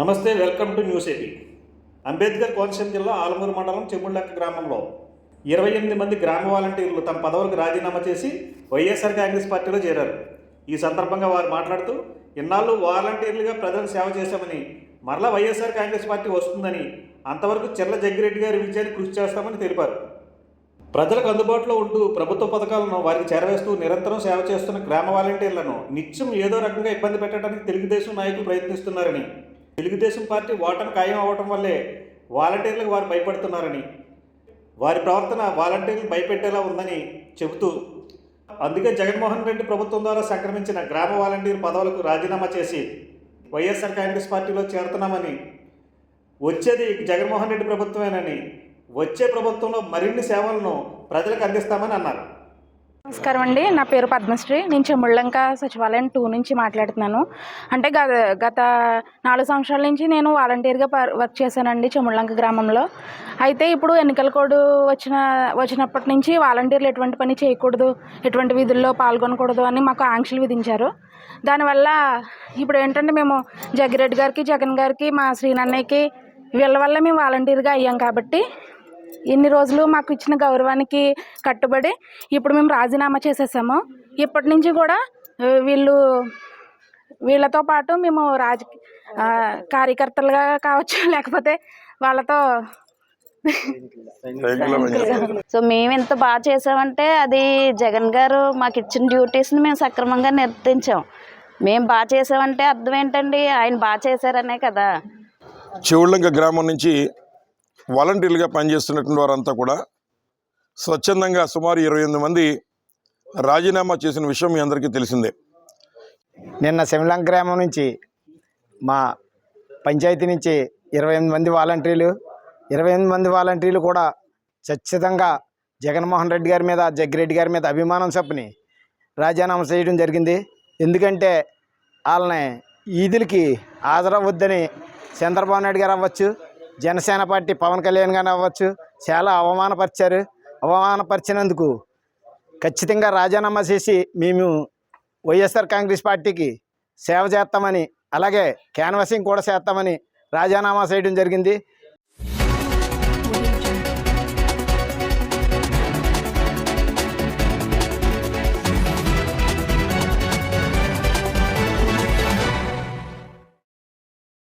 నమస్తే welcome to news AP. Ambedkar Konaseema జిల్లా ఆలమూరు మండలం చెముళ్ళక్క గ్రామంలో ఇరవై ఎనిమిది మంది గ్రామ వాలంటీర్లు తమ పదవులకు రాజీనామా చేసి వైఎస్ఆర్ కాంగ్రెస్ పార్టీలో చేరారు. ఈ సందర్భంగా వారు మాట్లాడుతూ ఇన్నాళ్ళు వాలంటీర్లుగా ప్రజలకు సేవ చేశామని మరలా వైఎస్ఆర్ కాంగ్రెస్ పార్టీ వస్తుందని అంతవరకు చెర్ల జగ్గిరెడ్డి గారి విజయాన్ని కృషి చేస్తామని తెలిపారు. ప్రజలకు అందుబాటులో ఉంటూ ప్రభుత్వ పథకాలను వారికి చేరవేస్తూ నిరంతరం సేవ చేస్తున్న గ్రామ వాలంటీర్లను నిత్యం ఏదో రకంగా ఇబ్బంది పెట్టడానికి తెలుగుదేశం నాయకులు ప్రయత్నిస్తున్నారని తెలుగుదేశం పార్టీ ఓటమి ఖాయం అవ్వటం వల్లే వాలంటీర్లకు వారు భయపడుతున్నారని వారి ప్రవర్తన వాలంటీర్లు భయపెట్టేలా ఉందని చెబుతూ అందుకే జగన్మోహన్ రెడ్డి ప్రభుత్వం ద్వారా సంక్రమించిన గ్రామ వాలంటీర్ పదవులకు రాజీనామా చేసి వైఎస్ఆర్ కాంగ్రెస్ పార్టీలో చేరుతున్నామని వచ్చేది జగన్మోహన్ రెడ్డి ప్రభుత్వమేనని వచ్చే ప్రభుత్వంలో మరిన్ని సేవలను ప్రజలకు అందిస్తామని అన్నారు. నమస్కారం అండి. నా పేరు పద్మశ్రీ. నేను చెముళ్ళంక సచివాలయం టూ నుంచి మాట్లాడుతున్నాను. అంటే గత గత నాలుగు సంవత్సరాల నుంచి నేను వాలంటీర్గా వర్క్ చేశానండి చెముళ్ళంక గ్రామంలో. అయితే ఇప్పుడు ఎన్నికల కోడ్ వచ్చిన వచ్చినప్పటి నుంచి వాలంటీర్లు ఎటువంటి పని చేయకూడదు ఎటువంటి విధుల్లో పాల్గొనకూడదు అని మాకు ఆంక్షలు విధించారు. దానివల్ల ఇప్పుడు ఏంటంటే మేము జగ్గిరెడ్డి గారికి జగన్ గారికి మా శ్రీనన్నయ్యకి వీళ్ళ వల్ల మేము వాలంటీర్గా అయ్యాం కాబట్టి ఇన్ని రోజులు మాకు ఇచ్చిన గౌరవానికి కట్టుబడి ఇప్పుడు మేము రాజీనామా చేసేసాము. ఇప్పటి నుంచి కూడా వీళ్ళు వీళ్ళతో పాటు మేము రాజ ఆ, కార్యకర్తలుగా కావచ్చు లేకపోతే వాళ్ళతో సో మేము ఇంత బాగా చేసామంటే అది జగన్ గారు మాకు ఇచ్చిన డ్యూటీస్ని మేము సక్రమంగా నిర్వర్తించాం మేము బాగా చేసామంటే అర్థం ఏంటండి? ఆయన బాగా చేశారనే కదా. చెవుళ్ళంక గ్రామం నుంచి వాలంటీర్లుగా పనిచేస్తున్నటువంటి వారంతా కూడా స్వచ్ఛందంగా సుమారు ఇరవై ఎనిమిది మంది రాజీనామా చేసిన విషయం మీ అందరికీ తెలిసిందే. నిన్న శిమలం గ్రామం నుంచి మా పంచాయతీ నుంచి ఇరవై ఎనిమిది మంది వాలంటీర్లు ఇరవై ఎనిమిది మంది వాలంటీర్లు కూడా ఖచ్చితంగా జగన్మోహన్ రెడ్డి గారి మీద జగ్గిరెడ్డి గారి మీద అభిమానం చొప్పుని రాజీనామా చేయడం జరిగింది. ఎందుకంటే వాళ్ళని ఈదులకి హాజరవద్దని చంద్రబాబు నాయుడు గారు అవ్వచ్చు జనసేన పార్టీ పవన్ కళ్యాణ్ గారు అవ్వచ్చు. చాలా అవమానపరిచారు. అవమానపరిచినందుకు ఖచ్చితంగా రాజీనామా చేసి మేము వైఎస్ఆర్ కాంగ్రెస్ పార్టీకి సేవ చేస్తామని అలాగే క్యాన్వాసింగ్ కూడా చేస్తామని రాజీనామా చేయడం జరిగింది.